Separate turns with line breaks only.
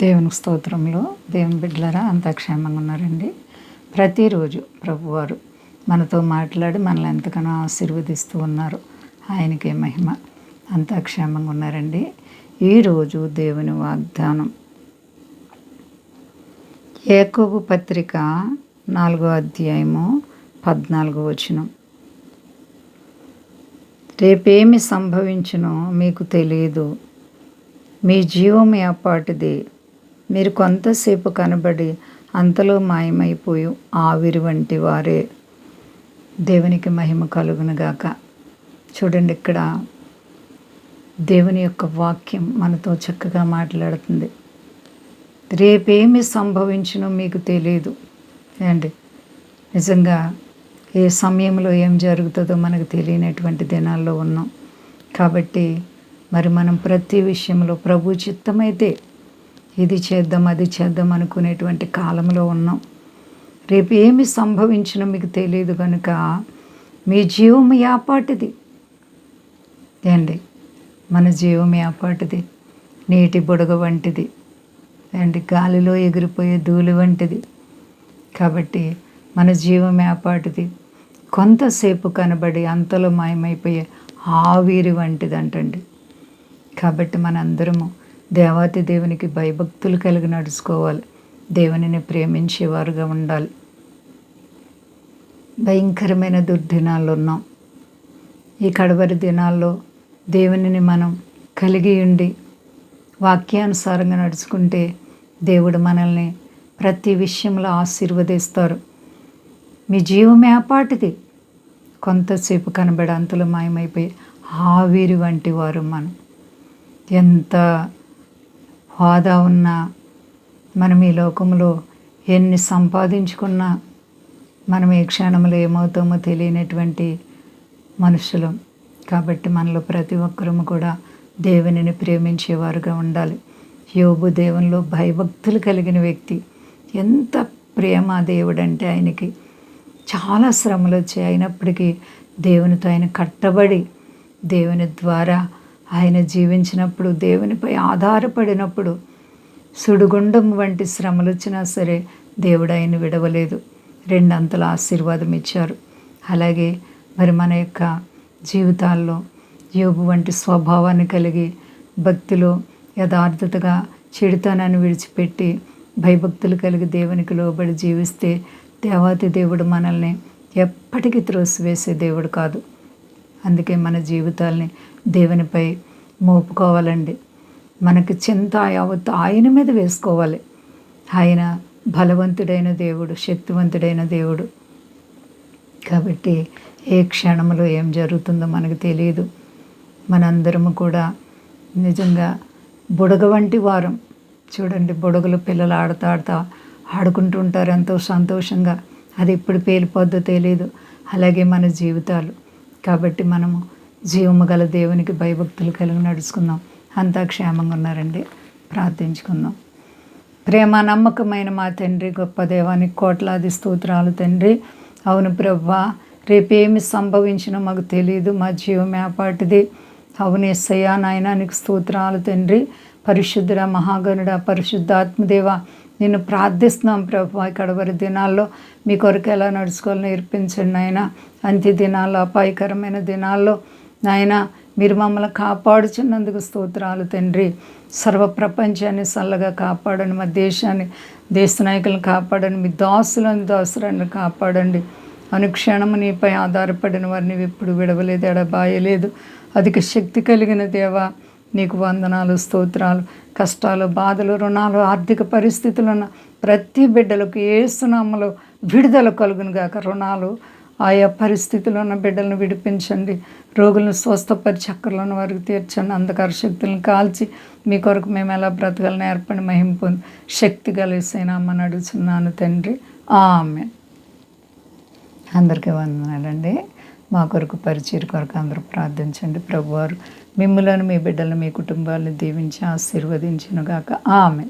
దేవుని స్తోత్రంలో దేవుని బిడ్డలరా అంతా క్షేమంగా ఉన్నారండి. ప్రతిరోజు ప్రభువారు మనతో మాట్లాడి మనల్ని ఎంతగానో ఆశీర్వదిస్తూ ఉన్నారు. ఆయనకే మహిమ. అంతా క్షేమంగా ఉన్నారండి. ఈరోజు దేవుని వాగ్దానం. ఏకోబు పత్రిక నాలుగో అధ్యాయము పద్నాలుగో వచనం. రేపేమి సంభవించునో మీకు తెలియదు. మీ జీవం ఏపాటిది మీరు కొంతసేపు కనబడి అంతలో మాయమైపోయి ఆవిరి వంటి వారే. దేవునికి మహిమ కలుగునుగాక చూడండి ఇక్కడ దేవుని యొక్క వాక్యం మనతో చక్కగా మాట్లాడుతుంది. రేపేమి సంభవించునో మీకు తెలియదు. ఏంటి నిజంగా ఏ సమయంలో ఏం జరుగుతుందో మనకు తెలియనటువంటి దినాల్లో ఉన్నాం. కాబట్టి మరి మనం ప్రతి విషయంలో ప్రభు చిత్తమైతే ఇది చేద్దాం అది చేద్దాం అనుకునేటువంటి కాలంలో ఉన్నాం. రేపు ఏమి సంభవించినా మీకు తెలియదు కనుక మీ జీవం యాపాటిది. ఏండి? మన జీవం యాపాటిది. నీటి బుడగ వంటిది. ఏంటి గాలిలో ఎగిరిపోయే ధూళి వంటిది. కాబట్టి మన జీవం యాపాటిది. కొంతసేపు కనబడి అంతలో మాయమైపోయే ఆవిరి వంటిది అంటండి. కాబట్టి మనందరము దేవాతి దేవునికి భయభక్తులు కలిగి నడుచుకోవాలి. దేవునిని ప్రేమించేవారుగా ఉండాలి. భయంకరమైన దుర్దినాల్లో ఉన్నాం. ఈ కడవరి దినాల్లో దేవునిని మనం కలిగి ఉండి వాక్యానుసారంగా నడుచుకుంటే దేవుడు మనల్ని ప్రతి విషయంలో ఆశీర్వదిస్తారు. మీ జీవం ఏపాటిది కొంతసేపు కనబడే అంతలో మాయమైపోయి ఆవిరి వంటి వారు మనం. ఎంత హోదా ఉన్నా మనం ఈ లోకంలో ఎన్ని సంపాదించుకున్నా మనం ఏ క్షణంలో ఏమవుతామో తెలియనటువంటి మనుషులం. కాబట్టి మనలో ప్రతి ఒక్కరము కూడా దేవునిని ప్రేమించేవారుగా ఉండాలి. యోబు దేవునిలో భయభక్తులు కలిగిన వ్యక్తి. ఎంత ప్రేమ దేవుడంటే ఆయనకి. చాలా శ్రమలు వచ్చాయి. అయినప్పటికీ దేవునితో ఆయన కట్టబడి దేవుని ద్వారా ఆయన జీవించినప్పుడు దేవునిపై ఆధారపడినప్పుడు సుడిగుండం వంటి శ్రమలు వచ్చినా సరే దేవుడు ఆయన విడవలేదు. రెండంతల ఆశీర్వాదం ఇచ్చారు. అలాగే మరి మన యొక్క జీవితాల్లో యోగు వంటి స్వభావాన్ని కలిగి భక్తిలో యథార్థతగా చెడుతనాన్ని విడిచిపెట్టి భయభక్తులు కలిగి దేవునికి లోబడి జీవిస్తే దేవాతి దేవుడు మనల్ని ఎప్పటికీ త్రోసివేసే దేవుడు కాదు. అందుకే మన జీవితాల్ని దేవునిపై మోపుకోవాలండి. మనకి చింత యావత్ ఆయన మీద వేసుకోవాలి. ఆయన బలవంతుడైన దేవుడు శక్తివంతుడైన దేవుడు. కాబట్టి ఏ క్షణంలో ఏం జరుగుతుందో మనకు తెలియదు మనందరము కూడా నిజంగా బుడగ వంటి వారం. చూడండి బుడగలు పిల్లలు ఆడుతా ఆడుతా ఆడుకుంటూ ఉంటారు ఎంతో సంతోషంగా. అది ఎప్పుడు పేలిపోద్దో తెలియదు అలాగే మన జీవితాలు. కాబట్టి మనము జీవము గల దేవునికి భయభక్తులు కలిగి నడుచుకుందాం. అంతా క్షేమంగా ఉన్నారండి. ప్రార్థించుకుందాం. ప్రేమ నమ్మకమైన మా తండ్రి గొప్ప దేవానికి కోట్లాది స్తోత్రాలు తండ్రి. అవును ప్రవ్వా రేపేమి సంభవించినా మాకు తెలియదు మా జీవం ఏపాటిది. అవును ఎస్సయ్యా నాయన నీకు స్తోత్రాలు తండ్రి. పరిశుద్ధుడ మహాగణుడ పరిశుద్ధాత్మదేవ నేను ప్రార్థిస్తున్నాం ప్రభు కడవరి దినాల్లో మీ కొరకు ఎలా నడుచుకోవాలని నేర్పించండి నాయన. అంత్య దినాల్లో అపాయకరమైన దినాల్లో నాయన మీరు మమ్మల్ని కాపాడుచున్నందుకు స్తోత్రాలు తండ్రి. సర్వ ప్రపంచాన్ని చల్లగా కాపాడండి మా దేశాన్ని దేశ నాయకులను కాపాడండి మీ దాసులను దాసులను కాపాడండి. అనుక్షణము నీపై ఆధారపడిన వారిని ఎప్పుడు విడవలేదు ఎడబాయలేదు. అధిక శక్తి కలిగిన దేవా నీకు వందనాలు స్తోత్రాలు కష్టాలు బాధలు రుణాలు ఆర్థిక పరిస్థితులున్న ప్రతి బిడ్డలకు ఏసునామలో విడుదల కలుగును గాక. రుణాలు ఆయా పరిస్థితుల్లో ఉన్న బిడ్డలను విడిపించండి. రోగులను స్వస్థపరిచి అక్కర్లను వారికి తీర్చండి. అంధకార శక్తులను కాల్చి మీ కొరకు మేము ఎలా బ్రతకాలని ఏర్పడి మహింపు శక్తి కలిసేనామని అడుగుతున్నాను తండ్రి. ఆమె అందరికీ వందనాలండి. మా కొరకు పరిచయం కొరకు అందరూ ప్రార్థించండి. ప్రభువారు మిమ్మలను మీ బిడ్డలను మీ కుటుంబాలను దీవించి ఆశీర్వదించినగాక. ఆమె